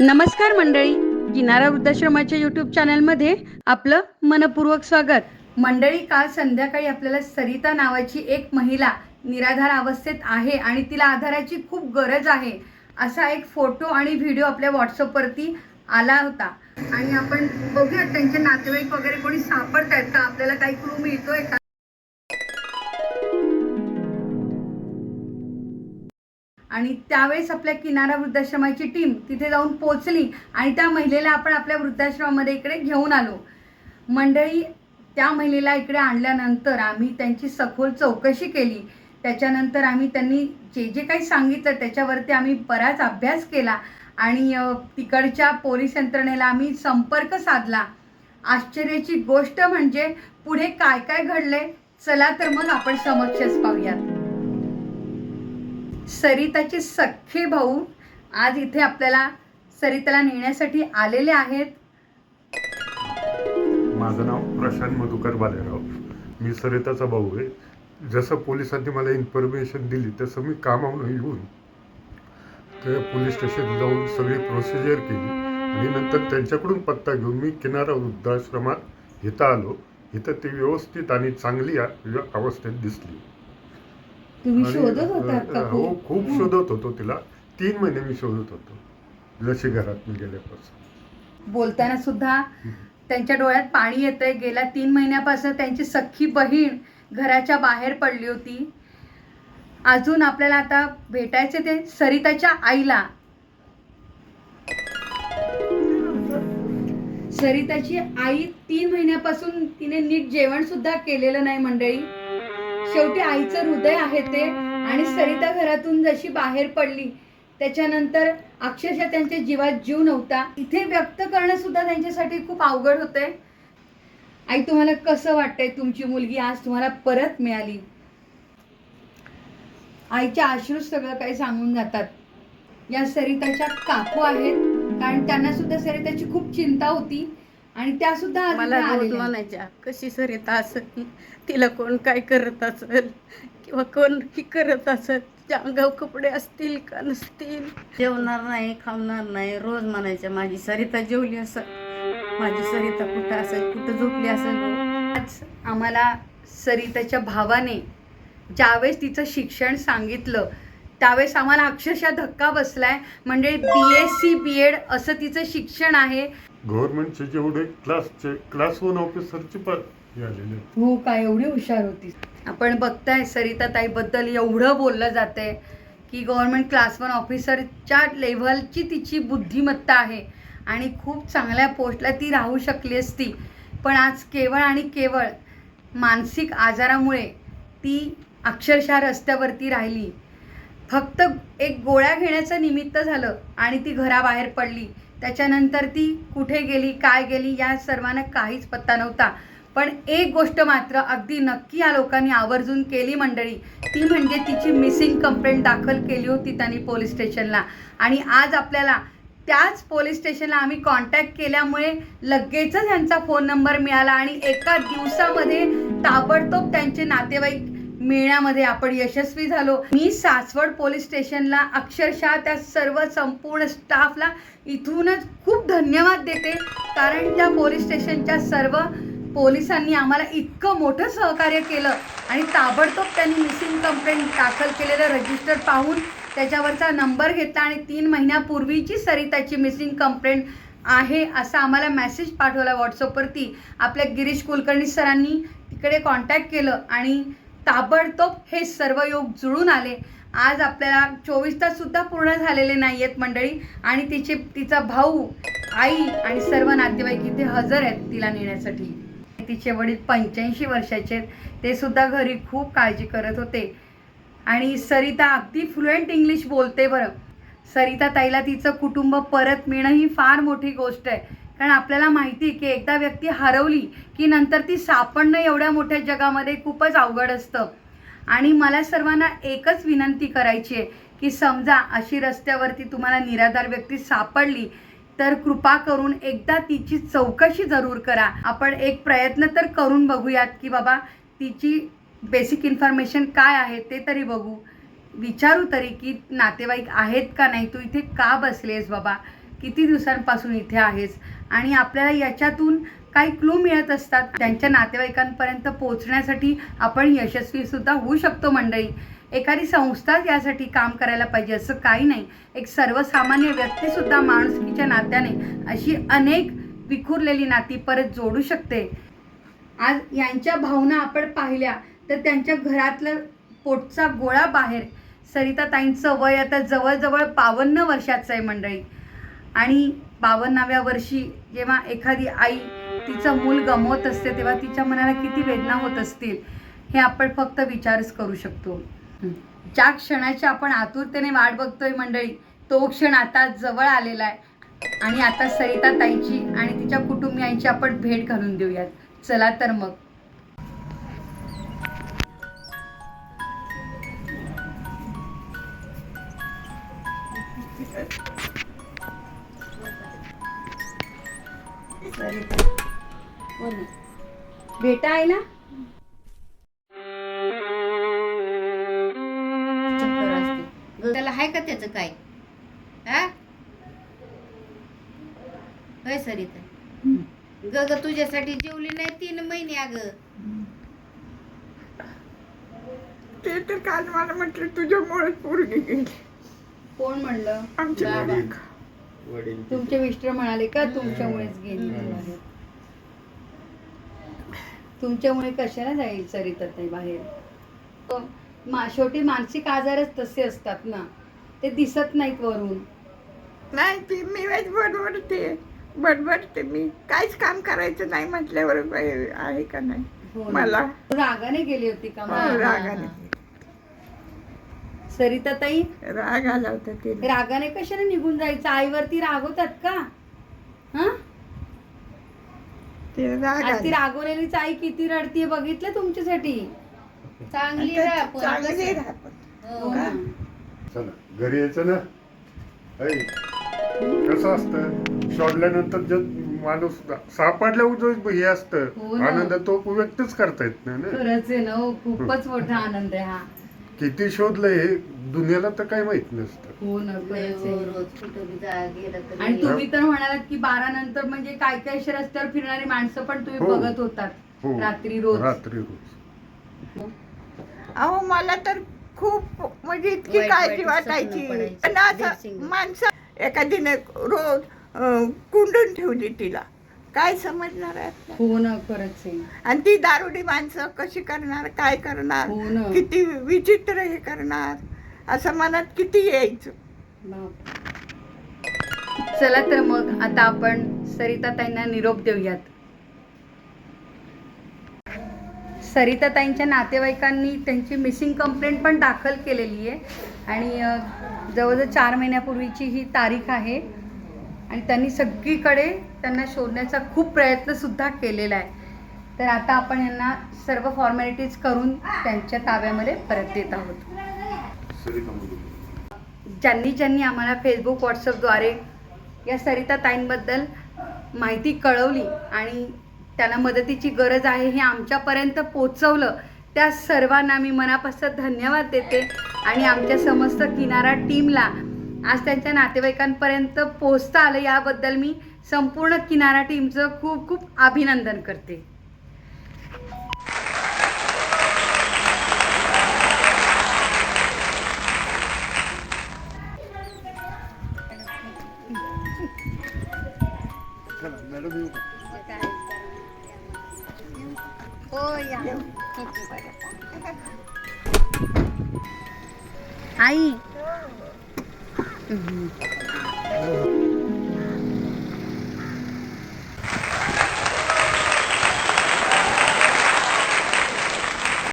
नमस्कार मंडळी. किनारा वृद्धाश्रमाच्या युट्यूब चॅनलमध्ये आपलं मनपूर्वक स्वागत. मंडळी काल संध्याकाळी आपल्याला सरिता नावाची एक महिला निराधार अवस्थेत आहे आणि तिला आधाराची खूप गरज आहे असा एक फोटो आणि व्हिडिओ आपल्या व्हॉट्सअपवरती आला होता. आणि आपण बघूयात त्यांचे नातेवाईक वगैरे कोणी सापडत आहेत का? आपल्याला काही क्लू मिळतोय का? आणि त्यावेळेस आपल्या किनारा वृद्धाश्रमाची टीम तिथे जाऊन पोचली आणि त्या महिलेला आपण आपल्या वृद्धाश्रमामध्ये इकडे घेऊन आलो. मंडळी त्या महिलेला इकडे आणल्यानंतर आम्ही त्यांची सखोल चौकशी केली. त्याच्यानंतर आम्ही त्यांनी जे जे काही सांगितलं त्याच्यावरती आम्ही बराच अभ्यास केला आणि तिकडच्या पोलीस यंत्रणेला आम्ही संपर्क साधला. आश्चर्याची गोष्ट म्हणजे पुढे काय काय घडले चला तर मग आपण समक्षच पाहूयात. सरिताचे सख्खे भाऊ आज इथे आपल्याला सरिताला नेण्यासाठी आलेले आहेत. माझं नाव प्रशांत मधुकर बालेराव. मी सरिताचा भाऊ आहे. जसं पोलिसांनी मला इन्फॉर्मेशन दिली तसं मी कामावून येऊन ते पोलीस स्टेशन जाऊन सगळी प्रोसिजर केली आणि नंतर त्यांच्याकडून पत्ता घेऊन मी किनारा वृद्धाश्रमात इथं आलो. इथं ती व्यवस्थित आणि चांगली अवस्थेत दिसली. तुम्ही शोधत होता का हो खूप? खूप शोधत होतो तिला. तीन महिने मी शोधत होतो. जशी घरात मी गेल्यापासून. बोलताना सुद्धा त्यांच्या डोळ्यात पाणी येतंय. गेल्या तीन महिन्यापासून त्यांची सख्खी बहीण घराच्या बाहेर पडली होती. अजून आपल्याला आता भेटायचे ते सरिताच्या आईला. सरिताची आई तीन महिन्यापासून तिने नीट जेवण सुद्धा केलेलं नाही मंडळी. शेवटी आईचं हृदय आहे ते. आणि सरिता घरातून जशी बाहेर पडली त्याच्यानंतर अक्षरशः त्यांच्या जीवात जीव नव्हता. इथे व्यक्त करणं सुद्धा त्यांच्यासाठी खूप अवघड होतंय. आई तुम्हाला कसं वाटतंय? तुमची मुलगी आज तुम्हाला परत मिळाली. आईच्या अश्रूच सगळं काही सांगून जातात. या सरिताच्या काकू आहेत. कारण त्यांना सुद्धा सरिताची खूप चिंता होती. आणि त्या सुद्धा मला रोज. म्हणायच्या कशी सरिता असेल तिला कोण काय करत असेल? किंवा कोण ही करत असेल? तिच्या अंगावर कपडे असतील का नसतील? जेवणार नाही खावणार नाही रोज म्हणायच्या माझी सरिता जेवली असेल? माझी सरिता कुठं असेल? कुठं झोपली असेल? आज आम्हाला सरिताच्या भावाने ज्यावेळेस तिचं शिक्षण सांगितलं त्यावेळेस आम्हाला अक्षरशः धक्का बसलाय. म्हणजे B S C B Ed असं तिचं शिक्षण आहे. गव्हर्नमेंटचे जेवढे क्लासचे क्लास वन ऑफिसरचे पण हे आलेले आहेत. हो काय एवढी हुशार होती आपण बघताय सरिता ताईबद्दल एवढं बोललं जातंय की गव्हर्नमेंट क्लास वन ऑफिसरच्या लेव्हलची तिची बुद्धिमत्ता आहे आणि खूप चांगल्या पोस्टला ती राहू शकली असती. पण आज केवळ आणि केवळ मानसिक आजारामुळे ती अक्षरशः रस्त्यावरती राहिली. फक्त एक गोळ्या घेण्याचं निमित्त झालं आणि ती घराबाहेर पडली. त्याच्यानंतर ती कुठे गेली काय गेली या सर्वांना काहीच पत्ता नव्हता. पण एक गोष्ट मात्र अगदी नक्की या लोकांनी आवर्जून केली मंडळी ती म्हणजे तिची मिसिंग कंप्लेंट दाखल केली होती त्यांनी पोलीस स्टेशनला आणि आज आपल्याला त्याच पोलीस स्टेशनला आम्ही कॉन्टॅक्ट केल्यामुळे लगेचच यांचा फोन नंबर मिळाला आणि एका दिवसामध्ये ताबडतोब त्यांचे नातेवाईक मिळण्यामध्ये आपण यशस्वी झालो. मी सासवड पोलीस स्टेशनला अक्षरशः त्या सर्व संपूर्ण स्टाफला इथूनच खूप धन्यवाद देते. कारण त्या पोलीस स्टेशनच्या सर्व पोलिसांनी आम्हाला इतकं मोठं सहकार्य केलं आणि ताबडतोब त्यांनी मिसिंग कंप्लेंट दाखल केलेलं रजिस्टर पाहून त्याच्यावरचा नंबर घेतला आणि तीन महिन्यापूर्वीची सरिताची मिसिंग कंप्लेंट आहे असा आम्हाला मेसेज पाठवला व्हॉट्सअपवरती आपल्या गिरीश कुलकर्णी सरांनी तिकडे कॉन्टॅक्ट केलं आणि ताबडतोब हे सर्व योग जुळून आले. आज आपल्याला चोवीस तास सुद्धा पूर्ण झालेले नाही आहेत मंडळी. आणि तिचे तिचा भाऊ आई आणि सर्व नातेवाईक इथे हजर आहेत तिला नेण्यासाठी. तिचे वडील पंच्याऐंशी वर्षाचे आहेत. ते सुद्धा घरी खूप काळजी करत होते. आणि सरिता अगदी फ्लुएंट इंग्लिश बोलते बरं. सरिता ताईला तिचं कुटुंब परत मिळणं ही फार मोठी गोष्ट आहे. कारण आपल्याला माहिती आहे की एकदा व्यक्ती हरवली की नंतर ती सापडणं एवढ्या मोठ्या जगामध्ये खूपच अवघड असतं. आणि मला सर्वांना एकच विनंती करायची आहे की समजा अशी रस्त्यावरती तुम्हाला निराधार व्यक्ती सापडली तर कृपा करून एकदा तिची चौकशी जरूर करा. आपण एक प्रयत्न तर करून बघूयात की बाबा तिची बेसिक इन्फॉर्मेशन काय आहे ते तरी बघू. विचारू तरी की नातेवाईक आहेत का नाही तू इथे का बसलेस बाबा? किती दिवसांपासून इथे आहेस? आणि आपल्याला याच्यातून काही क्लू मिळत असतात. त्यांच्या नातेवाईकांपर्यंत पोहोचण्यासाठी आपण यशस्वी सुद्धा होऊ शकतो मंडळी. एखादी संस्थाच यासाठी काम करायला पाहिजे असं काही नाही. एक सर्वसामान्य व्यक्तीसुद्धा माणुसकीच्या नात्याने अशी अनेक विखुरलेली नाती परत जोडू शकते. आज यांच्या भावना आपण पाहिल्या तर त्यांच्या घरातलं पोटचा गोळा बाहेर. सरिताताईंचं वय आता जवळजवळ पावन्न वर्षाचं आहे मंडळी. आणि बावन्नाव्या वर्षी जेव्हा एखादी आई तिचं मूल गमवत असते तेव्हा तिच्या मनाला किती वेदना होत असतील हे आपण फक्त विचारच करू शकतो. ज्या क्षणाची आपण आतुरतेने वाट बघतोय मंडळी तो क्षण आता जवळ आलेला आहे. आणि आता सरिता ताईची आणि तिच्या कुटुंबियांची आपण भेट घालून देऊयात. चला तर मग. बेटा आहे ना त्याला आहे का त्याचं काय हा होय सरिता ग ग तुझ्यासाठी जेवली नाही तीन महिने अग ते तर काल मला म्हटलं तुझ्यामुळेच पोरगी गेली. कोण म्हणलं? आमचे बाबा. वडील तुमचे मिस्टर म्हणाले का तुमच्यामुळेच गेली बाहेर तुमच्यामुळे कशाला जाईल सरिता ताई बाहेर? मा शेवटी मानसिक आजारच तसे असतात ना ते दिसत नाहीत वरून. नाही ती मी वेळेस बडबडते बडबडते मी. काहीच काम करायचं नाही म्हटल्यावर आहे का नाही? हो ना. मला. रागाने गेली होती का? हो, मग? रागाने सरिता ताई राग आला होता तिला. रागाने कशाने निघून जायचं? आईवरती रागवतात का? हा? तिला राग आज ती आला. रागवलेलीच आई किती रडतीये बघितलं तुमच्यासाठी? चांगली आता चांगली कसं-. हो हो. ना. चला घरी यायचं ना? ऐ कसं असतं? शोधल्यानंतर जर माणूस सापडल्या जो हे हो असतं ना. आनंद तो व्यक्तच करता येत नाही ना? खरंच आहे ना हो, खूपच मोठा आनंद आहे हा. किती शोधलं हे दुनियाला तर काही माहीत नसतं हो ना लय खरंच हो, आहे. रोज कुठं बी जा गेलं आणि तरी तुम्ही तर म्हणालात की बारा नंतर म्हणजे काय काय अशी रस्त्यावर फिरणारी माणसं पण तुम्ही हो. बघत होतात हो रात्री रोज रात्री रोज अहो मला तर खूप म्हणजे इतकी वाईट काळजी वाईट वाटायची पडायची. पण असं. माणसं एखादीने रोज अं, कुंडून ठेवली तिला काय समजणार आहे? हो ना खरंच आहे. आणि ती दारुडी माणसं कशी करणार काय करणार? हो ना. किती विचित्र हे करणार? असं मनात किती यायचं? बाप. चला तर मग आता आपण सरिताताईंना निरोप देऊयात. सरिताताईंच्या नातेवाईकांनी त्यांची मिसिंग कंप्लेंट पण दाखल केलेली आहे. आणि अ, जवळजवळ चार महिन्यापूर्वीची ही तारीख आहे. आणि त्यांनी सगळीकडे त्यांना शोधण्याचा खूप प्रयत्नसुद्धा केलेला आहे. तर आता आपण यांना सर्व फॉर्मॅलिटीज करून त्यांच्या ताब्यामध्ये परत देत आहोत. ज्यांनी ज्यांनी आम्हाला फेसबुक व्हॉट्सअपद्वारे या सरिता ताईंबद्दल माहिती कळवली आणि त्यांना मदतीची गरज आहे हे आमच्यापर्यंत पोचवलं त्या सर्वांना मी मनापासून धन्यवाद देते आणि आमच्या समस्त किनारा टीमला आज त्यांच्या नातेवाईकांपर्यंत पोहोचता आलं याबद्दल मी संपूर्ण किनारा टीमचं खूप खूप अभिनंदन करते. आई 嗯嗯。